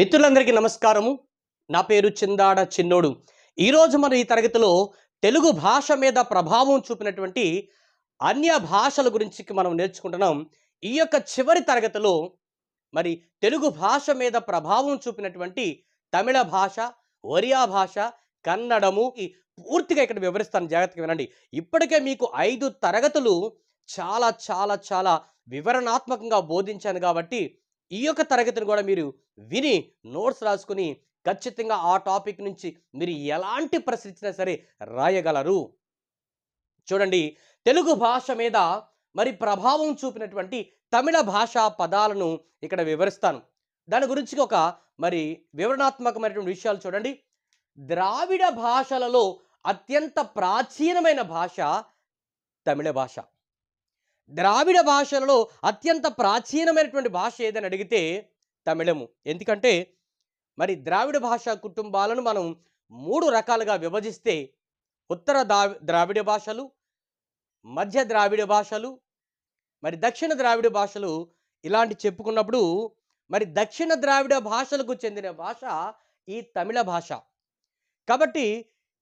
మిత్రులందరికీ నమస్కారము. నా పేరు చిందాడ చిన్నోడు. ఈరోజు మన ఈ తరగతిలో తెలుగు భాష మీద ప్రభావం చూపినటువంటి అన్య భాషల గురించి మనం నేర్చుకుంటున్నాం. ఈ యొక్క చివరి తరగతిలో మరి తెలుగు భాష మీద ప్రభావం చూపినటువంటి తమిళ భాష ఒరియా భాష కన్నడము ఈ పూర్తిగా ఇక్కడ వివరిస్తాను జాగ్రత్తగా వినండి. ఇప్పటికే మీకు ఐదు తరగతులు చాలా చాలా చాలా వివరణాత్మకంగా బోధించాను కాబట్టి ఈ యొక్క తరగతిని కూడా మీరు విని నోట్స్ రాసుకుని ఖచ్చితంగా ఆ టాపిక్ నుంచి మీరు ఎలాంటి ప్రశ్న ఇచ్చినా సరే రాయగలరు. చూడండి తెలుగు భాష మీద మరి ప్రభావం చూపినటువంటి తమిళ భాషా పదాలను ఇక్కడ వివరిస్తాను. దాని గురించి ఒక మరి వివరణాత్మకమైనటువంటి విషయాలు చూడండి. ద్రావిడ భాషలలో అత్యంత ప్రాచీనమైన భాష తమిళ భాష. ద్రావిడ భాషలలో అత్యంత ప్రాచీనమైనటువంటి భాష ఏదని అడిగితే తమిళము. ఎందుకంటే మరి ద్రావిడ భాషా కుటుంబాలను మనం మూడు రకాలుగా విభజిస్తే ఉత్తర ద్రావిడ భాషలు మధ్య ద్రావిడ భాషలు మరి దక్షిణ ద్రావిడ భాషలు ఇలాంటి చెప్పుకున్నప్పుడు మరి దక్షిణ ద్రావిడ భాషలకు చెందిన భాష ఈ తమిళ భాష. కాబట్టి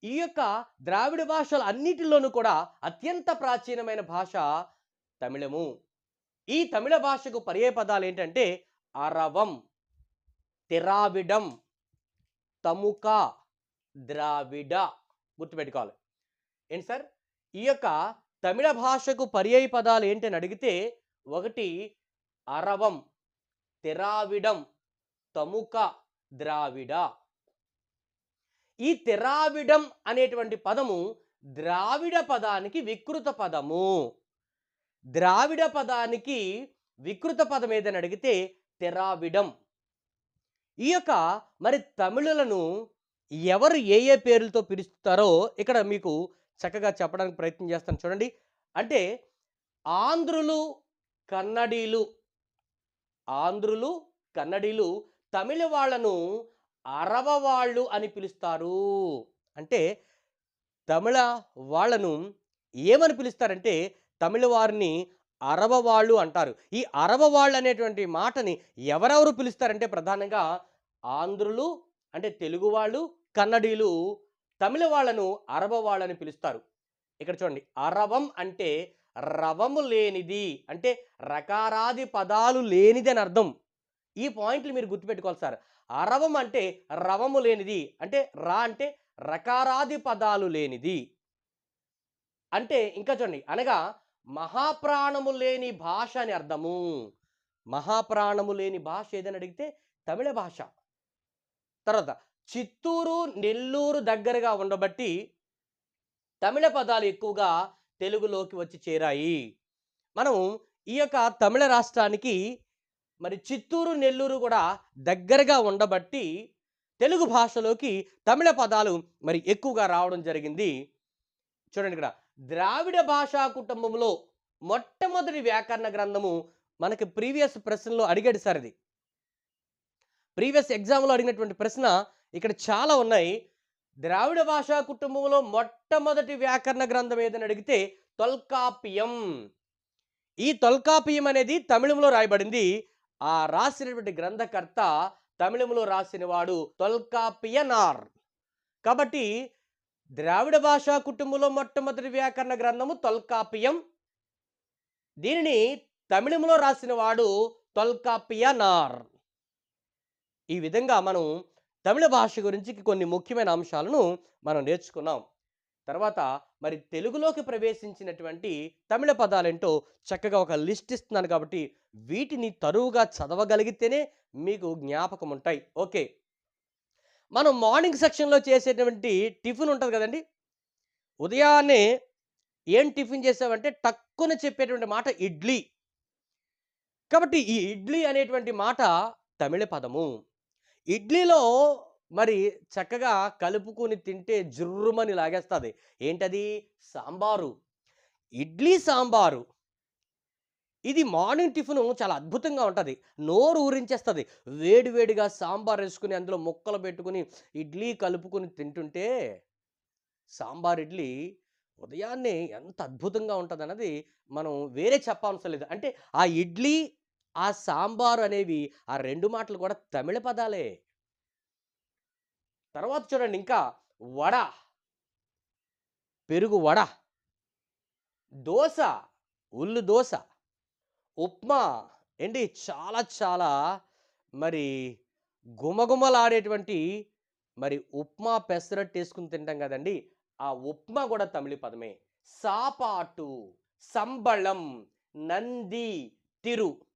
ఈ యొక్క ద్రావిడ భాషలు అన్నిటిలోనూ కూడా అత్యంత ప్రాచీనమైన భాష తమిళము. ఈ తమిళ భాషకు పర్యాయ పదాలు ఏంటంటే అరవం తిరావిడం తముక ద్రావిడ గుర్తుపెట్టుకోవాలి. ఏంటి సార్? ఈ యొక్క తమిళ భాషకు పర్యాయ పదాలు ఏంటని అడిగితే ఒకటి అరవం తిరావిడం తముక ద్రావిడ. ఈ తిరావిడం అనేటువంటి పదము ద్రావిడ పదానికి వికృత పదము. ద్రావిడ పదానికి వికృత పదం ఏదని అడిగితే తెరావిడం. ఈ యొక్క మరి తమిళులను ఎవరు ఏ ఏ పేర్లతో పిలుస్తారో ఇక్కడ మీకు చక్కగా చెప్పడానికి ప్రయత్నం చేస్తాను చూడండి. అంటే ఆంధ్రులు కన్నడీలు ఆంధ్రులు కన్నడీలు తమిళ వాళ్ళను అరవవాళ్ళు అని పిలుస్తారు. అంటే తమిళ వాళ్ళను ఏమని పిలుస్తారంటే తమిళ వారిని అరవ వాళ్ళు అంటారు. ఈ అరవ వాళ్ళు అనేటువంటి మాటని ఎవరెవరు పిలుస్తారంటే ప్రధానంగా ఆంధ్రులు అంటే తెలుగు వాళ్ళు కన్నడీలు తమిళ వాళ్ళను అరవ వాళ్ళని పిలుస్తారు. ఇక్కడ చూడండి అరవం అంటే రవము లేనిది అంటే రకారాది పదాలు లేనిది అని అర్థం. ఈ పాయింట్లు మీరు గుర్తుపెట్టుకోవాలి సార్. అరవం అంటే రవము లేనిది అంటే రా అంటే రకారాది పదాలు లేనిది. అంటే ఇంకా చూడండి అనగా మహాప్రాణము లేని భాష అని అర్థము. మహాప్రాణము లేని భాష ఏదని అడిగితే తమిళ భాష. తర్వాత చిత్తూరు నెల్లూరు దగ్గరగా ఉండబట్టి తమిళ పదాలు ఎక్కువగా తెలుగులోకి వచ్చి చేరాయి. మనం ఈ యొక్క తమిళ రాష్ట్రానికి మరి చిత్తూరు నెల్లూరు కూడా దగ్గరగా ఉండబట్టి తెలుగు భాషలోకి తమిళ పదాలు మరి ఎక్కువగా రావడం జరిగింది. చూడండి ఇక్కడ ద్రావిడ భాషా కుటుంబంలో మొట్టమొదటి వ్యాకరణ గ్రంథము మనకి ప్రీవియస్ ప్రశ్నలో అడిగాడు సార్ ఇది. ప్రీవియస్ ఎగ్జామ్లో అడిగినటువంటి ప్రశ్న ఇక్కడ చాలా ఉన్నాయి. ద్రావిడ భాషా కుటుంబంలో మొట్టమొదటి వ్యాకరణ గ్రంథం ఏదని అడిగితే తొల్కాపియం. ఈ తొల్కాపియం అనేది తమిళంలో రాయబడింది. ఆ రాసినటువంటి గ్రంథకర్త తమిళంలో రాసినవాడు తొల్కాపియనార్. కాబట్టి ద్రావిడ భాషా కుటుంబంలో మొట్టమొదటి వ్యాకరణ గ్రంథము తొల్కాపియం. దీనిని తమిళంలో రాసిన వాడు తొల్కాపియనార్. ఈ విధంగా మనం తమిళ భాష గురించి కొన్ని ముఖ్యమైన అంశాలను మనం నేర్చుకున్నాం. తర్వాత మరి తెలుగులోకి ప్రవేశించినటువంటి తమిళ పదాలేంటో చక్కగా ఒక లిస్ట్ ఇస్తున్నాను కాబట్టి వీటిని తరువుగా చదవగలిగితేనే మీకు జ్ఞాపకం ఉంటాయి ఓకే. మనం మార్నింగ్ సెక్షన్లో చేసేటువంటి టిఫిన్ ఉంటుంది కదండి. ఉదయాన్నే ఏం టిఫిన్ చేసావంటే టక్కున చెప్పేటువంటి మాట ఇడ్లీ. కాబట్టి ఈ ఇడ్లీ అనేటువంటి మాట తమిళ పదము. ఇడ్లీలో మరి చక్కగా కలుపుకొని తింటే జుర్రుమని లాగేస్తుంది. ఏంటది? సాంబారు. ఇడ్లీ సాంబారు. ఇది మార్నింగ్ టిఫిన్ చాలా అద్భుతంగా ఉంటుంది. నోరు ఊరించేస్తుంది. వేడివేడిగా సాంబార్ వేసుకుని అందులో ముక్కలు పెట్టుకుని ఇడ్లీ కలుపుకొని తింటుంటే సాంబార్ ఇడ్లీ ఉదయాన్నే ఎంత అద్భుతంగా ఉంటుంది అన్నది మనం వేరే చెప్పాల్సిన లేదు. అంటే ఆ ఇడ్లీ ఆ సాంబారు అనేవి ఆ రెండు మాటలు కూడా తమిళ పదాలే. తర్వాత చూడండి ఇంకా వడ. పెరుగు వడ. దోశ ఉల్లు దోశ. ఉప్మా ఏంటి చాలా చాలా మరి గుమగుమలాడేటువంటి మరి ఉప్మా పెసరట్టు వేసుకుని తింటాం కదండి. ఆ ఉప్మా కూడా తమిళ పదమే. సాపాటు సంబళం నంది తిరు.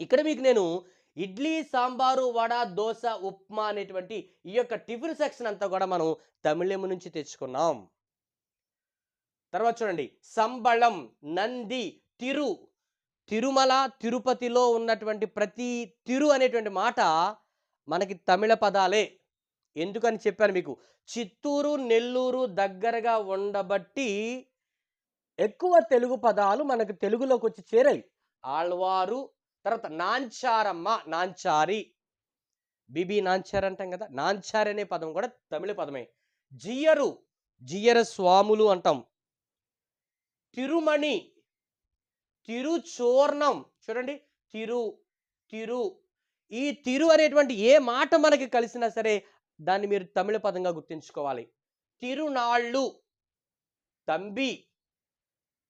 ఇక్కడ మీకు నేను ఇడ్లీ సాంబారు వడ దోశ ఉప్మా అనేటువంటి ఈ యొక్క టిఫిన్ సెక్షన్ అంతా కూడా మనం తమిళం నుంచి తెచ్చుకున్నాం. తర్వాత చూడండి. సంబళం నంది తిరు. తిరుమల తిరుపతిలో ఉన్నటువంటి ప్రతి తిరు అనేటువంటి మాట మనకి తమిళ పదాలే. ఎందుకని చెప్పాను మీకు? చిత్తూరు నెల్లూరు దగ్గరగా ఉండబట్టి ఎక్కువ తెలుగు పదాలు మనకు తెలుగులోకి వచ్చి చేరాయి. ఆళ్వారు తర్వాత నాంచారమ్మ నాంచారి. బిబి నాంచార్ అంటాం కదా? నాంచారి అనే పదం కూడా తమిళ పదమే. జియరు జియర స్వాములు అంటాం. తిరుమణి తిరుచూర్ణం. చూడండి. తిరు తిరు. ఈ తిరు అనేటువంటి ఏ మాట మనకి కలిసినా సరే దాన్ని మీరు తమిళ పదంగా గుర్తుంచుకోవాలి. తిరునాళ్ళు. తంబి.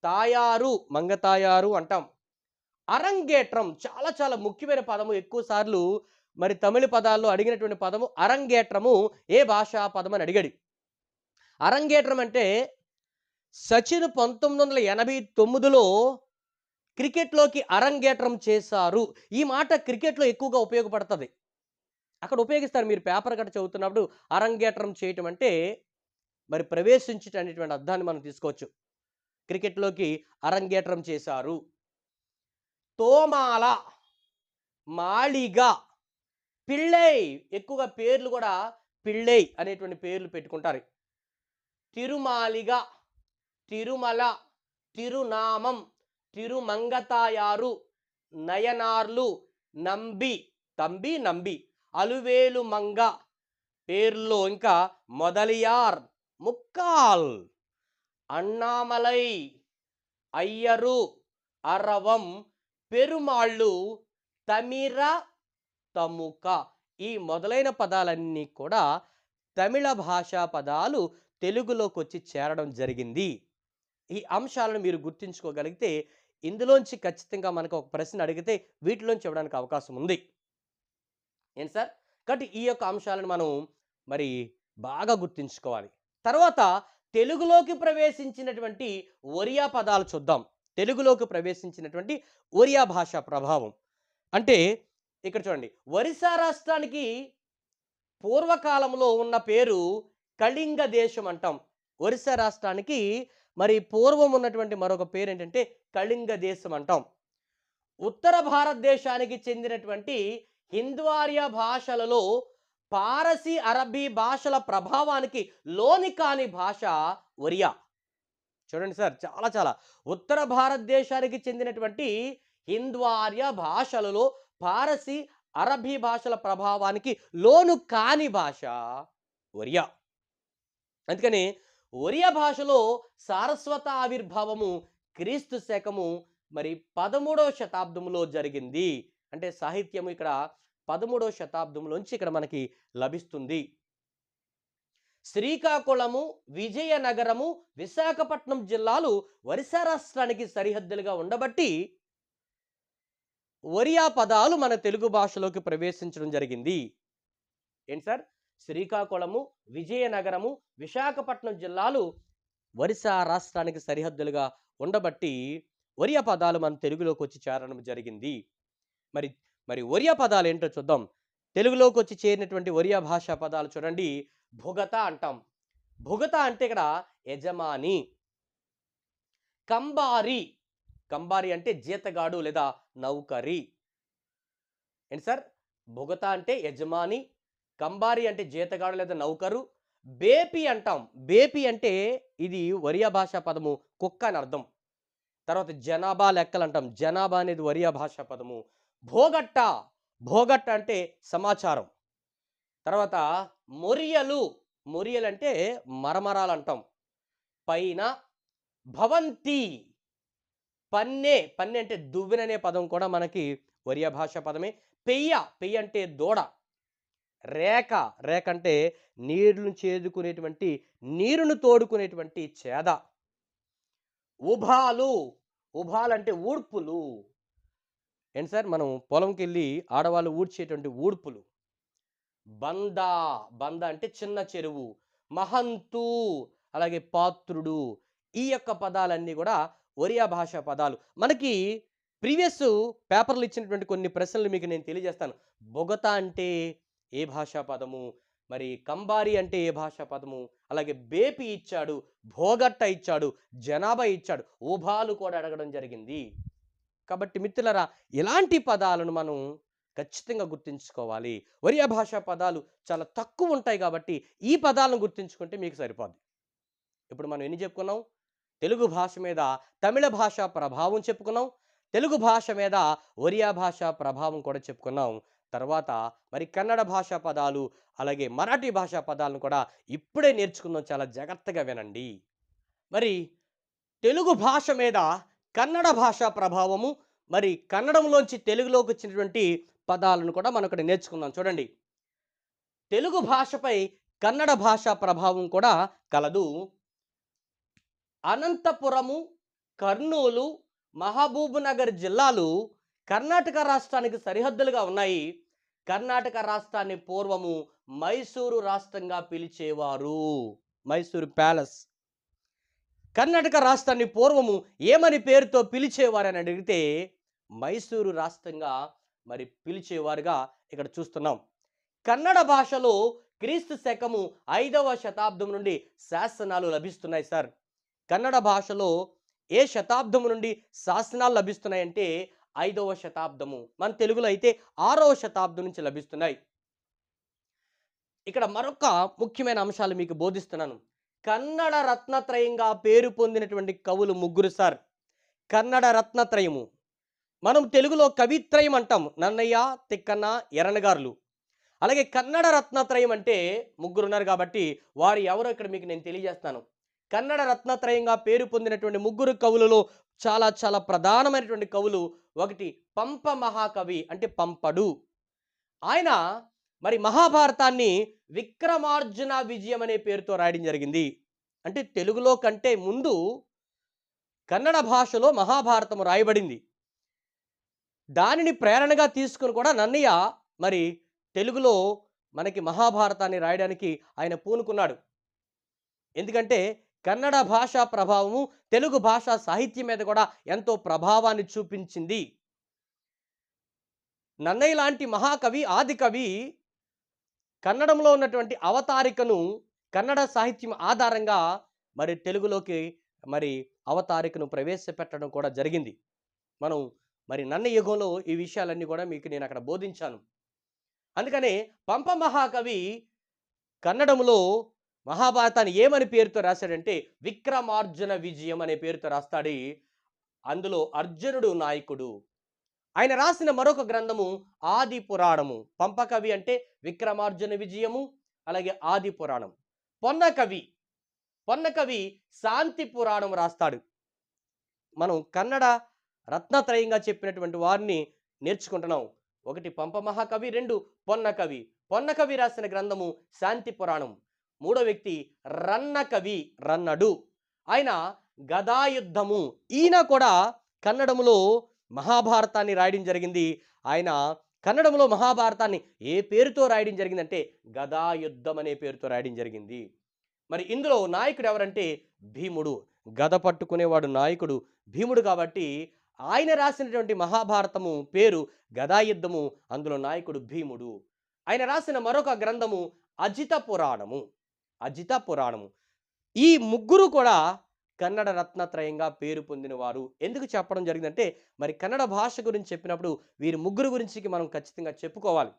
తాయారు. మంగతాయారు అంటాం. అరంగేట్రం చాలా చాలా ముఖ్యమైన పదము. ఎక్కువ సార్లు మరి తమిళ పదాల్లో అడిగినటువంటి పదము అరంగేట్రము. ఏ భాషా పదం అని అడిగాడు. అరంగేట్రం అంటే సచిన్ పంతొమ్మిది వందల ఎనభై తొమ్మిదిలో క్రికెట్లోకి అరంగేట్రం చేశారు. ఈ మాట క్రికెట్లో ఎక్కువగా ఉపయోగపడుతుంది. అక్కడ ఉపయోగిస్తారు మీరు పేపర్ గట్ట చదువుతున్నప్పుడు అరంగేట్రం చేయటం అంటే మరి ప్రవేశించటం అనేటువంటి అర్థాన్ని మనం తీసుకోవచ్చు. క్రికెట్లోకి అరంగేట్రం చేశారు. తోమాల మాళిగ పిళ్ళై ఎక్కువగా పేర్లు కూడా పిళ్ళై అనేటువంటి పేర్లు పెట్టుకుంటారు. తిరుమాలిగ తిరుమల తిరునామం తిరుమంగతాయారు నయనార్లు నంబి తంబి నంబి అలువేలు మంగ పేర్లో ఇంకా మొదలియార్ ముక్కాల్ అన్నామలై అయ్యరు అరవం పెరుమాళ్ళు తమిర తముక. ఈ మొదలైన పదాలన్నీ కూడా తమిళ భాషా పదాలు తెలుగులోకి వచ్చి చేరడం జరిగింది. ఈ అంశాలను మీరు గుర్తుంచుకోగలిగితే ఇందులోంచి ఖచ్చితంగా మనకు ఒక ప్రశ్న అడిగితే వీటిలోంచి ఇవ్వడానికి అవకాశం ఉంది. ఏంటి సార్? కాబట్టి ఈ యొక్క అంశాలను మనం మరి బాగా గుర్తుంచుకోవాలి. తర్వాత తెలుగులోకి ప్రవేశించినటువంటి ఒరియా పదాలు చూద్దాం. తెలుగులోకి ప్రవేశించినటువంటి ఒరియా భాష ప్రభావం. అంటే ఇక్కడ చూడండి. ఒరిస్సా రాష్ట్రానికి పూర్వకాలంలో ఉన్న పేరు కళింగ దేశం అంటాం. ఒరిస్సా రాష్ట్రానికి మరి పూర్వం ఉన్నటువంటి మరొక పేరు ఏంటంటే కళింగ దేశం అంటాం. ఉత్తర భారతదేశానికి చెందినటువంటి హింద్వార్య భాషలలో పారసీ అరబీ భాషల ప్రభావానికి లోని కాని భాష ఒరియా. చూడండి సార్ చాలా చాలా. ఉత్తర భారతదేశానికి చెందినటువంటి హింద్వార్య భాషలలో పారసీ అరబీ భాషల ప్రభావానికి లోను కాని భాష ఒరియా. అందుకని ఒరియా భాషలో సారస్వత ఆవిర్భావము క్రీస్తు శకము మరి పదమూడవ శతాబ్దంలో జరిగింది. అంటే సాహిత్యము ఇక్కడ పదమూడవ శతాబ్దంలోంచి ఇక్కడ మనకి లభిస్తుంది. శ్రీకాకుళము విజయనగరము విశాఖపట్నం జిల్లాలు ఒరిస్సా రాష్ట్రానికి సరిహద్దులుగా ఉండబట్టి ఒరియా పదాలు మన తెలుగు భాషలోకి ప్రవేశించడం జరిగింది. ఏంటి సార్? శ్రీకాకుళము విజయనగరము విశాఖపట్నం జిల్లాలు ఒరిస్సా రాష్ట్రానికి సరిహద్దులుగా ఉండబట్టి ఒరియా పదాలు మన తెలుగులోకి వచ్చి చేరడం జరిగింది. మరి మరి ఒరియా పదాలు ఏంటో చూద్దాం. తెలుగులోకి వచ్చి చేరినటువంటి ఒరియా భాషా పదాలు చూడండి. భుగత అంటాం. భుగత అంటే ఇక్కడ యజమాని. కంబారి. కంబారి అంటే జీతగాడు లేదా నౌకరి. ఏంటి సార్? భుగత అంటే యజమాని కంబారి అంటే జీతగాడు లేదా నౌకరు? బేపి అంటాం. బేపి అంటే ఇది ఒరియా భాషా పదము కుక్క అని అర్థం. తర్వాత జనాభా లెక్కలు అంటాం. జనాభా అనేది ఒరియా భాషా పదము. భోగట్ట. భోగట్ట అంటే సమాచారం. తర్వాత మొరియలు. మొరియలు అంటే మరమరాలు అంటాం. పైన భవంతి. పన్నె. పన్నే అంటే దువ్వెననే పదం కూడా మనకి ఒరియా భాష పదమే. పెయ్య. పెయ్య అంటే దూడ. రేఖ. రేఖ అంటే నీరును చేదుకునేటువంటి నీరును తోడుకునేటువంటి చేద. ఉభాలు. ఉభాలు అంటే ఊడ్పులు. ఏంటి సార్? మనం పొలంకి వెళ్ళి ఆడవాళ్ళు ఊడ్చేటువంటి ఊడ్పులు. బంద. బంద అంటే చిన్న చెరువు. మహంతు అలాగే పాత్రుడు. ఈ యొక్క పదాలన్నీ కూడా ఒరియా భాష పదాలు. మనకి ప్రీవియస్ పేపర్లు ఇచ్చినటువంటి కొన్ని ప్రశ్నలు మీకు నేను తెలియజేస్తాను. బొగత అంటే ఏ భాషా పదము? మరి కంబారి అంటే ఏ భాషా పదము? అలాగే బేపి ఇచ్చాడు భోగట్ట ఇచ్చాడు జనాభా ఇచ్చాడు ఊభాలు కూడా అడగడం జరిగింది. కాబట్టి మిత్రులరా ఇలాంటి పదాలను మనం ఖచ్చితంగా గుర్తుంచుకోవాలి. ఒరియా భాషా పదాలు చాలా తక్కువ ఉంటాయి కాబట్టి ఈ పదాలను గుర్తుంచుకుంటే మీకు సరిపోద్ది. ఇప్పుడు మనం ఎన్ని చెప్పుకున్నాం? తెలుగు భాష మీద తమిళ భాష ప్రభావం చెప్పుకున్నాం. తెలుగు భాష మీద ఒరియా భాష ప్రభావం కూడా చెప్పుకున్నాం. తర్వాత మరి కన్నడ భాషా పదాలు అలాగే మరాఠీ భాషా పదాలను కూడా ఇప్పుడే నేర్చుకుందాం. చాలా జాగ్రత్తగా వినండి. మరి తెలుగు భాష మీద కన్నడ భాషా ప్రభావము మరి కన్నడంలోంచి తెలుగులోకి వచ్చినటువంటి పదాలను కూడా మనం ఇక్కడ నేర్చుకుందాం. చూడండి. తెలుగు భాషపై కన్నడ భాషా ప్రభావం కూడా కలదు. అనంతపురము కర్నూలు మహబూబ్నగర్ జిల్లాలు కర్ణాటక రాష్ట్రానికి సరిహద్దులుగా ఉన్నాయి. కర్ణాటక రాష్ట్రాన్ని పూర్వము మైసూరు రాష్ట్రంగా పిలిచేవారు. మైసూరు ప్యాలెస్. కర్ణాటక రాష్ట్రాన్ని పూర్వము ఏమని పేరుతో పిలిచేవారని అడిగితే మైసూరు రాష్ట్రంగా మరి పిలిచేవారుగా ఇక్కడ చూస్తున్నాం. కన్నడ భాషలో క్రీస్తు శకము ఐదవ శతాబ్దం నుండి శాసనాలు లభిస్తున్నాయి సార్. కన్నడ భాషలో ఏ శతాబ్దం నుండి శాసనాలు లభిస్తున్నాయంటే ఐదవ శతాబ్దము. మన తెలుగులో అయితే ఆరవ శతాబ్దం నుంచి లభిస్తున్నాయి. ఇక్కడ మరొక ముఖ్యమైన అంశాలు మీకు బోధిస్తున్నాను. కన్నడ రత్నత్రయంగా పేరు పొందినటువంటి కవులు ముగ్గురు సార్. కన్నడ రత్నత్రయము. మనం తెలుగులో కవిత్రయం అంటాం. నన్నయ్య తిక్కన్న ఎరణగారులు అలాగే కన్నడ రత్నత్రయం అంటే ముగ్గురు ఉన్నారు కాబట్టి వారు ఎవరో ఇక్కడ మీకు నేను తెలియజేస్తాను. కన్నడ రత్నత్రయంగా పేరు పొందినటువంటి ముగ్గురు కవులలో చాలా చాలా ప్రధానమైనటువంటి కవులు ఒకటి పంప మహాకవి అంటే పంపడు. ఆయన మరి మహాభారతాన్ని విక్రమార్జున విజయం అనే పేరుతో రాయడం జరిగింది. అంటే తెలుగులో కంటే ముందు కన్నడ భాషలో మహాభారతం రాయబడింది. దానిని ప్రేరణగా తీసుకుని కూడా నన్నయ్య మరి తెలుగులో మనకి మహాభారతాన్ని రాయడానికి ఆయన పూనుకున్నాడు. ఎందుకంటే కన్నడ భాషా ప్రభావము తెలుగు భాష సాహిత్యం మీద కూడా ఎంతో ప్రభావాన్ని చూపించింది. నన్నయ్య లాంటి మహాకవి ఆది కవి కన్నడంలో ఉన్నటువంటి అవతారికను కన్నడ సాహిత్యం ఆధారంగా మరి తెలుగులోకి మరి అవతారికను ప్రవేశపెట్టడం కూడా జరిగింది. మనం మరి నన్న యుగంలో ఈ విషయాలన్నీ కూడా మీకు నేను అక్కడ బోధించాను. అందుకనే పంప మహాకవి కన్నడంలో మహాభారతాన్ని ఏమని పేరుతో రాశాడంటే విక్రమార్జున విజయం అనే పేరుతో రాస్తాడు. అందులో అర్జునుడు నాయకుడు. ఆయన రాసిన మరొక గ్రంథము ఆది పురాణము. పంపకవి అంటే విక్రమార్జున విజయము అలాగే ఆది పురాణం. పొన్నకవి పొన్నకవి శాంతి పురాణం రాస్తాడు. మనం కన్నడ రత్నత్రయంగా చెప్పినటువంటి వారిని నేర్చుకుంటున్నాం. ఒకటి పంప మహాకవి రెండు పొన్నకవి. పొన్నకవి రాసిన గ్రంథము శాంతి పురాణం. మూడో వ్యక్తి రన్న కవి రన్నడు. ఆయన గదాయుద్ధము. ఈయన కూడా కన్నడములో మహాభారతాన్ని రాయడం జరిగింది. ఆయన కన్నడంలో మహాభారతాన్ని ఏ పేరుతో రాయడం జరిగిందంటే గదాయుద్ధం అనే పేరుతో రాయడం జరిగింది. మరి ఇందులో నాయకుడు ఎవరంటే భీముడు. గద పట్టుకునేవాడు నాయకుడు భీముడు కాబట్టి ఆయన రాసినటువంటి మహాభారతము పేరు గదాయుద్ధము. అందులో నాయకుడు భీముడు. ఆయన రాసిన మరొక గ్రంథము అజిత పురాణము. అజిత పురాణము. ఈ ముగ్గురు కూడా కన్నడ రత్నత్రయంగా పేరు పొందిన వారు ఎందుకు చెప్పడం జరిగిందంటే మరి కన్నడ భాష గురించి చెప్పినప్పుడు వీరి ముగ్గురు గురించి మనం ఖచ్చితంగా చెప్పుకోవాలి.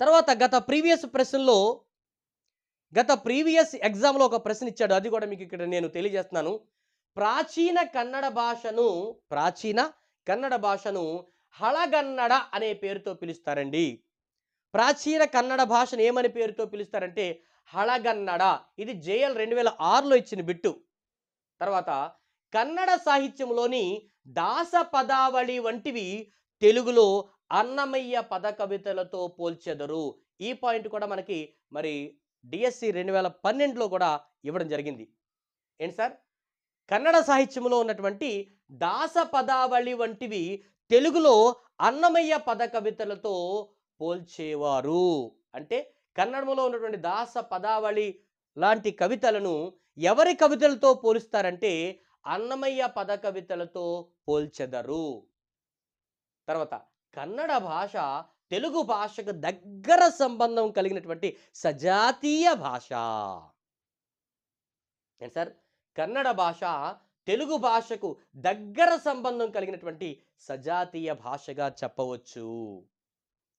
తర్వాత గత ప్రీవియస్ ప్రశ్నలో గత ప్రీవియస్ ఎగ్జామ్లో ఒక ప్రశ్న ఇచ్చాడు. అది కూడా మీకు ఇక్కడ నేను తెలియజేస్తున్నాను. ప్రాచీన కన్నడ భాషను ప్రాచీన కన్నడ భాషను హళగన్నడ అనే పేరుతో పిలుస్తారండి. ప్రాచీన కన్నడ భాషను ఏమని పేరుతో పిలుస్తారంటే హళగన్నడ. ఇది జేఎల్ రెండు వేల ఆరులో ఇచ్చిన బిట్టు. తర్వాత కన్నడ సాహిత్యంలోని దాస పదావళి వంటివి తెలుగులో అన్నమయ్య పద కవితలతో పోల్చెదరు. ఈ పాయింట్ కూడా మనకి మరి డిఎస్సి రెండు వేల పన్నెండులో కూడా ఇవ్వడం జరిగింది. ఏంటి సార్? కన్నడ సాహిత్యంలో ఉన్నటువంటి దాస పదావళి వంటివి తెలుగులో అన్నమయ్య పద కవితలతో పోల్చేవారు. అంటే కన్నడములో ఉన్నటువంటి దాస పదావళి లాంటి కవితలను ఎవరి కవితలతో పోలుస్తారంటే అన్నమయ్య పద కవితలతో పోల్చెదరు. తర్వాత కన్నడ భాష తెలుగు భాషకు దగ్గర సంబంధం కలిగినటువంటి సజాతీయ భాష. ఏంటి సార్? కన్నడ భాష తెలుగు భాషకు దగ్గర సంబంధం కలిగినటువంటి సజాతీయ భాషగా చెప్పవచ్చు.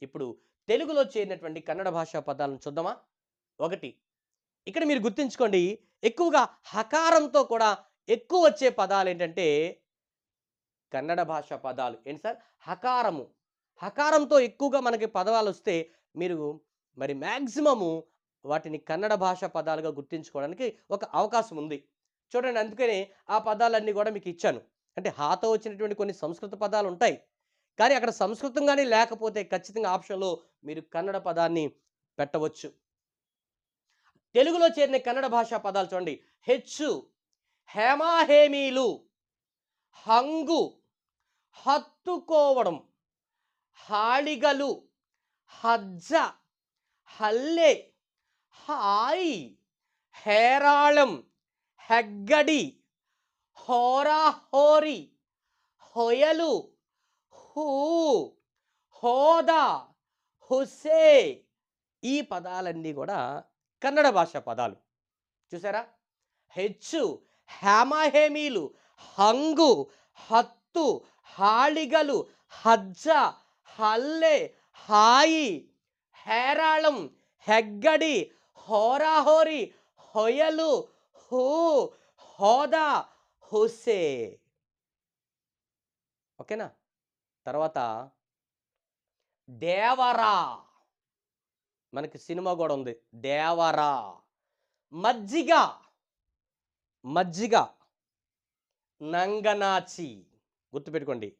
ఇప్పుడు తెలుగులో చేరినటువంటి కన్నడ భాషా పదాలను చూద్దామా? ఒకటి ఇక్కడ మీరు గుర్తుంచుకోండి ఎక్కువగా హకారంతో కూడా ఎక్కువ వచ్చే పదాలు ఏంటంటే కన్నడ భాష పదాలు. ఏంటి సార్? హకారము. హకారంతో ఎక్కువగా మనకి పదాలు వస్తే మీరు మరి మ్యాక్సిమము వాటిని కన్నడ భాష పదాలుగా గుర్తించుకోవడానికి ఒక అవకాశం ఉంది. చూడండి అందుకనే ఆ పదాలన్నీ కూడా మీకు ఇచ్చాను. అంటే హాతో వచ్చినటువంటి కొన్ని సంస్కృత పదాలు ఉంటాయి. కానీ అక్కడ సంస్కృతం కానీ లేకపోతే ఖచ్చితంగా ఆప్షన్లో మీరు కన్నడ పదాన్ని పెట్టవచ్చు. తెలుగులో చేరిన కన్నడ భాషా పదాలు చూడండి. హెచ్చు హేమాహేమీలు హంగు హత్తుకోవడం హాళిగలు హజ్జ హల్లె హాయి హేరాళం హెగ్గడి హోరాహోరి హొయలు హూ హోదా హుసే ఈ పదాలన్నీ కూడా కన్నడ భాష పదాలు. చూసారా? హెచ్చు హేమహేమీలు హంగు హత్తు హాళిగలు హజ్జ హల్లె హాయి హేరాళం హెగ్గడి హోరాహోరి హొయలు హూ హోదా హుసే. ఓకేనా? తర్వాత దేవరా మనకి సినిమా కూడా ఉంది. దేవరా. మజ్జిగ. మజ్జిగ. నంగనాచి. గుర్తుపెట్టుకోండి.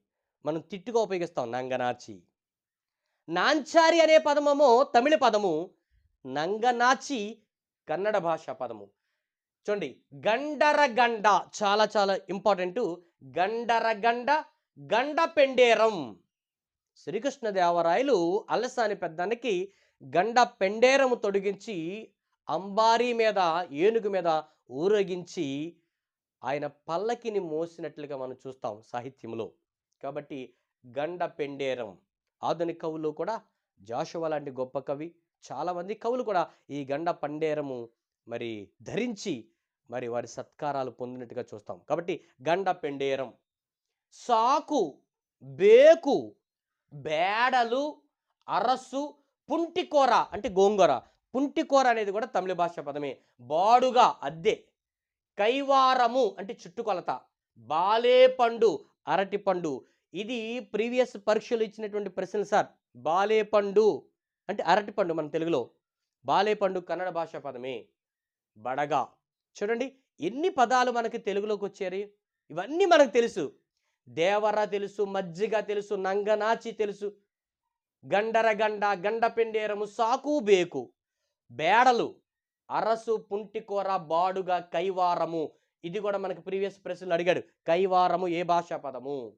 మనం తిట్టుగా ఉపయోగిస్తాం నంగనాచి. నాంచారి అనే పదమేమో తమిళ పదము నంగనాచి కన్నడ భాష పదము. చూడండి గండరగండ. చాలా చాలా ఇంపార్టెంట్ గండరగండ గండపెండేరం. శ్రీకృష్ణదేవరాయలు అలసాని పెద్దానికి గండ పెండేరము తొడిగించి అంబారీ మీద ఏనుగు మీద ఊరేగించి ఆయన పల్లకిని మోసినట్లుగా మనం చూస్తాం సాహిత్యంలో. కాబట్టి గండ పెండేరం ఆధునిక కవులు కూడా జాషువా లాంటి గొప్ప కవి. చాలామంది కవులు కూడా ఈ గండ పండేరము మరి ధరించి మరి వారి సత్కారాలు పొందినట్టుగా చూస్తాం. కాబట్టి గండ పెండేరం సాకు బేకు బేడలు అరస్సు పుంటికూర అంటే గోంగూర. పుంటికూర అనేది కూడా తమిళ భాష పదమే. బాడుగా అద్దె. కైవారము అంటే చుట్టుకొలత. బాలేపండు అరటిపండు. ఇది ప్రీవియస్ పరీక్షలు ఇచ్చినటువంటి ప్రశ్నలు సార్. బాలేపండు అంటే అరటిపండు మన తెలుగులో. బాలేపండు కన్నడ భాషా పదమే. బడగా. చూడండి ఎన్ని పదాలు మనకి తెలుగులోకి వచ్చారు ఇవన్నీ మనకు తెలుసు. దేవర తెలుసు మజ్జిగ తెలుసు నంగనాచి తెలుసు. గండరగండ గండపిండేరము సాకు బేకు. బేడలు అరసు పుంటికూర బాడుగ కైవారము. ఇది కూడా మనకు ప్రీవియస్ ప్రశ్నలు అడిగాడు. కైవారము ఏ భాషా పదము?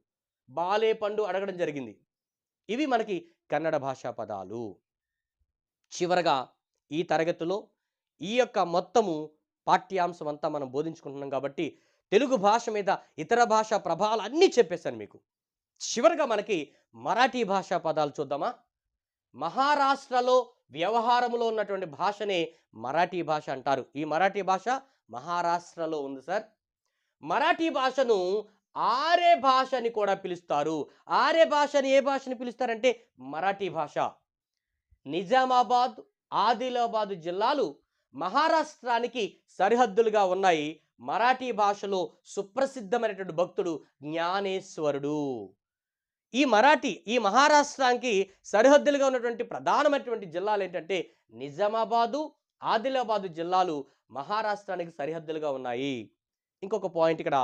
బాలేపండు అడగడం జరిగింది. ఇవి మనకి కన్నడ భాషా పదాలు. చివరగా ఈ తరగతిలో ఈ యొక్క మొత్తము పాఠ్యాంశం అంతా మనం బోధించుకుంటున్నాం కాబట్టి తెలుగు భాష మీద ఇతర భాష ప్రభావాలు అన్నీ చెప్పేశాను మీకు. చివరగా మనకి మరాఠీ భాషా పదాలు చూద్దామా? మహారాష్ట్రలో వ్యవహారంలో ఉన్నటువంటి భాషనే మరాఠీ భాష అంటారు. ఈ మరాఠీ భాష మహారాష్ట్రలో ఉంది సార్. మరాఠీ భాషను ఆర్య భాష అని కూడా పిలుస్తారు. ఆర్య భాషని ఏ భాషని పిలుస్తారంటే మరాఠీ భాష. నిజామాబాద్ ఆదిలాబాద్ జిల్లాలు మహారాష్ట్రానికి సరిహద్దులుగా ఉన్నాయి. మరాఠీ భాషలో సుప్రసిద్ధమైనటువంటి భక్తుడు జ్ఞానేశ్వరుడు. ఈ మరాఠీ ఈ మహారాష్ట్రానికి సరిహద్దులుగా ఉన్నటువంటి ప్రధానమైనటువంటి జిల్లాలు ఏంటంటే నిజామాబాదు ఆదిలాబాదు జిల్లాలు మహారాష్ట్రానికి సరిహద్దులుగా ఉన్నాయి. ఇంకొక పాయింట్ ఇక్కడ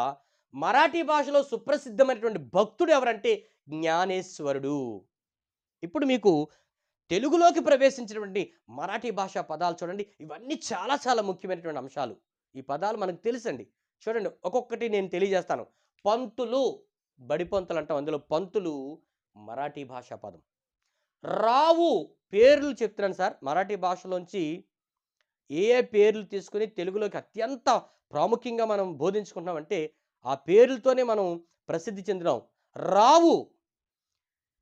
మరాఠీ భాషలో సుప్రసిద్ధమైనటువంటి భక్తుడు ఎవరంటే జ్ఞానేశ్వరుడు. ఇప్పుడు మీకు తెలుగులోకి ప్రవేశించినటువంటి మరాఠీ భాషా పదాలు చూడండి. ఇవన్నీ చాలా చాలా ముఖ్యమైనటువంటి అంశాలు. ఈ పదాలు మనకు తెలుసండి. చూడండి ఒక్కొక్కటి నేను తెలియజేస్తాను. పంతులు బడిపంతులు అంటాం అందులో పంతులు మరాఠీ భాషా పదం. రావు పేర్లు చెప్తున్నాను సార్ మరాఠీ భాషలోంచి ఏ ఏ పేర్లు తీసుకుని తెలుగులోకి అత్యంత ప్రాముఖ్యంగా మనం బోధించుకుంటున్నామంటే ఆ పేర్లతోనే మనం ప్రసిద్ధి చెందినాం. రావు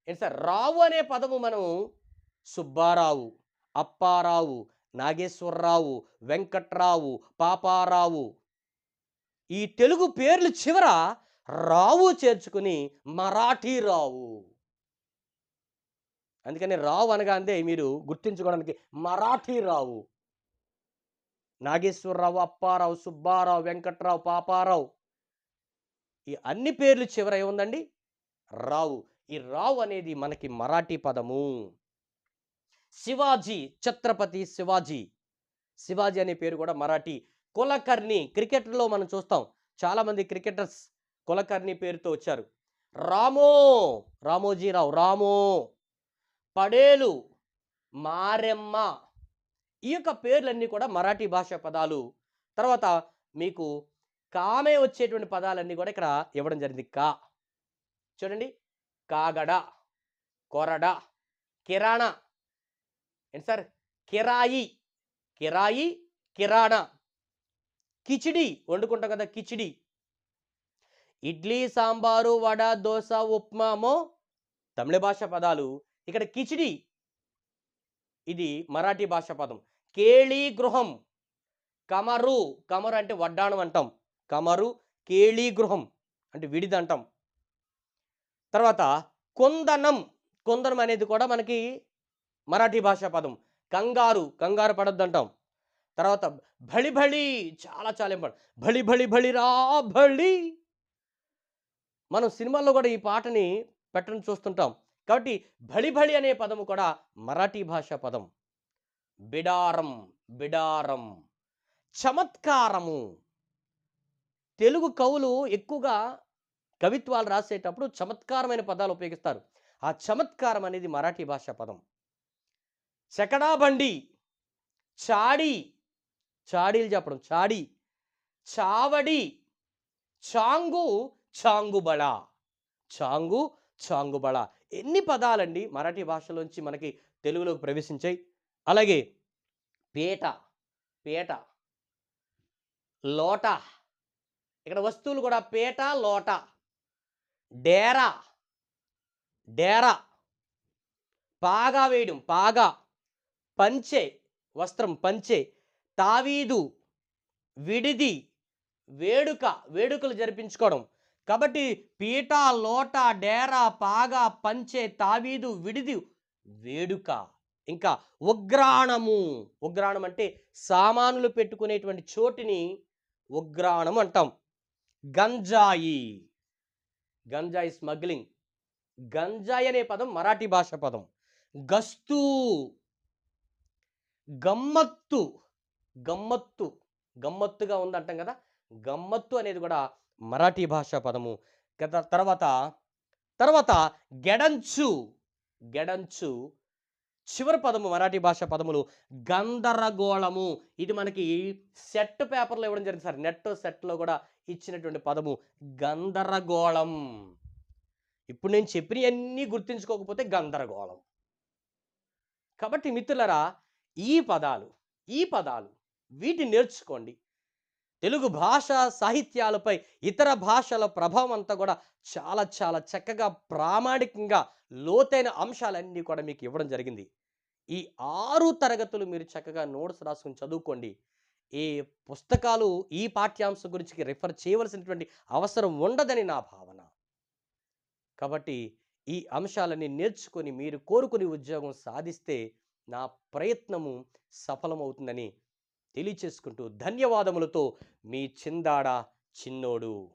ఏంటి సార్? రావు అనే పదము మనం సుబ్బారావు అప్పారావు నాగేశ్వరరావు వెంకట్రావు పాపారావు. ఈ తెలుగు పేర్లు చివర రావు చేర్చుకుని మరాఠీ రావు అందుకని రావు అనగానే మీరు గుర్తించుకోవడానికి మరాఠీ రావు నాగేశ్వరరావు అప్పారావు సుబ్బారావు వెంకట్రావు పాపారావు. ఈ అన్ని పేర్లు చివర ఏముందండి? రావు. ఈ రావు అనేది మనకి మరాఠీ పదము. శివాజీ ఛత్రపతి శివాజీ. శివాజీ అనే పేరు కూడా మరాఠీ. కులకర్ణి క్రికెట్లో మనం చూస్తాం. చాలామంది క్రికెటర్స్ కులకర్ణి పేరుతో వచ్చారు. రామో రామోజీరావు రామో. పడేలు మారెమ్మ. ఈ యొక్క పేర్లన్నీ కూడా మరాఠీ భాష పదాలు. తర్వాత మీకు కామే వచ్చేటువంటి పదాలన్నీ కూడా ఇక్కడ ఇవ్వడం జరిగింది. కా. చూడండి. కాగడ కొరడ కిరాణా. ఏంటి సార్? కిరాయి. కిరాయి కిరాణా. కిచిడి. వండుకుంటాం కదా కిచిడి. ఇడ్లీ సాంబారు వడ దోశ ఉప్మామో తమిళ భాష పదాలు. ఇక్కడ కిచిడి. ఇది మరాఠీ భాష పదం. కేళీ గృహం. కమరు. కమరు అంటే వడ్డాణం అంటాం. కమరు కేళీ గృహం అంటే విడిది అంటాం. తర్వాత కొందనం. కొందనం అనేది కూడా మనకి మరాఠీ భాషా పదం. కంగారు కంగారు పడద్దు అంటాం తర్వాత భళి భళి చాలా చాలా ఇంపార్టెంట్. భళి భళి భళి రా భళి. మనం సినిమాల్లో కూడా ఈ పాటని పెట్టడం చూస్తుంటాం. కాబట్టి భళి భళి అనే పదము కూడా మరాఠీ భాషా పదం. బిడారం బిడారం. చమత్కారము. తెలుగు కవులు ఎక్కువగా కవిత్వాలు రాసేటప్పుడు చమత్కారమైన పదాలు ఉపయోగిస్తారు. ఆ చమత్కారం అనేది మరాఠీ భాష పదం. చెకడాబండి చాడి చాడీలు చెప్పడం చాడి చావడి చాంగు చాంగుబళ చాంగు చాంగుబళ. ఎన్ని పదాలండి మరాఠీ భాషలోంచి మనకి తెలుగులోకి ప్రవేశించాయి? అలాగే పేట పేట లోట. ఇక్కడ వస్తువులు కూడా పేట లోట. డేరా డేరా. పాగా వేయడం పాగా. పంచే వస్త్రం పంచే తావీదు విడిది వేడుక వేడుకలు జరిపించుకోవడం. కాబట్టి పీట లోట డేరా పాగా పంచే తావీదు విడిది వేడుక. ఇంకా ఉగ్రాణము. ఉగ్రాణం అంటే సామానులు పెట్టుకునేటువంటి చోటిని ఉగ్రాణం అంటాం. గంజాయి. గంజాయి స్మగ్లింగ్. గంజాయి అనే పదం మరాఠీ భాష పదం. గస్తూ. గమ్మత్తు గమ్మత్తు గమ్మత్తుగా ఉందంటాం కదా? గమ్మత్తు అనేది కూడా మరాఠీ భాషా పదము. గత తర్వాత తర్వాత గెడంచు గెడంచు చివరి పదము మరాఠీ భాష పదములు గందరగోళము. ఇది మనకి సెట్ పేపర్లో ఇవ్వడం జరిగింది సార్. నెట్ సెట్లో కూడా ఇచ్చినటువంటి పదము గందరగోళం. ఇప్పుడు నేను చెప్పినవన్నీ గుర్తుంచుకోకపోతే గందరగోళం. కాబట్టి మిత్రులరా ఈ పదాలు ఈ పదాలు వీటిని నేర్చుకోండి. తెలుగు భాష సాహిత్యాలపై ఇతర భాషల ప్రభావం అంతా కూడా చాలా చాలా చక్కగా ప్రామాణికంగా లోతైన అంశాలన్నీ కూడా మీకు ఇవ్వడం జరిగింది. ఈ ఆరు తరగతులు మీరు చక్కగా నోట్స్ రాసుకుని చదువుకోండి. ఈ పుస్తకాలు ఈ పాఠ్యాంశం గురించి రిఫర్ చేయవలసినటువంటి అవసరం ఉండదని నా భావన. కాబట్టి ఈ అంశాలని నేర్చుకొని మీరు కోరుకుని ఉద్యోగం సాధిస్తే నా ప్రయత్నము సఫలమవుతుందని తెలియచేసుకుంటూ ధన్యవాదములతో మీ చిందాడ చిన్నోడు.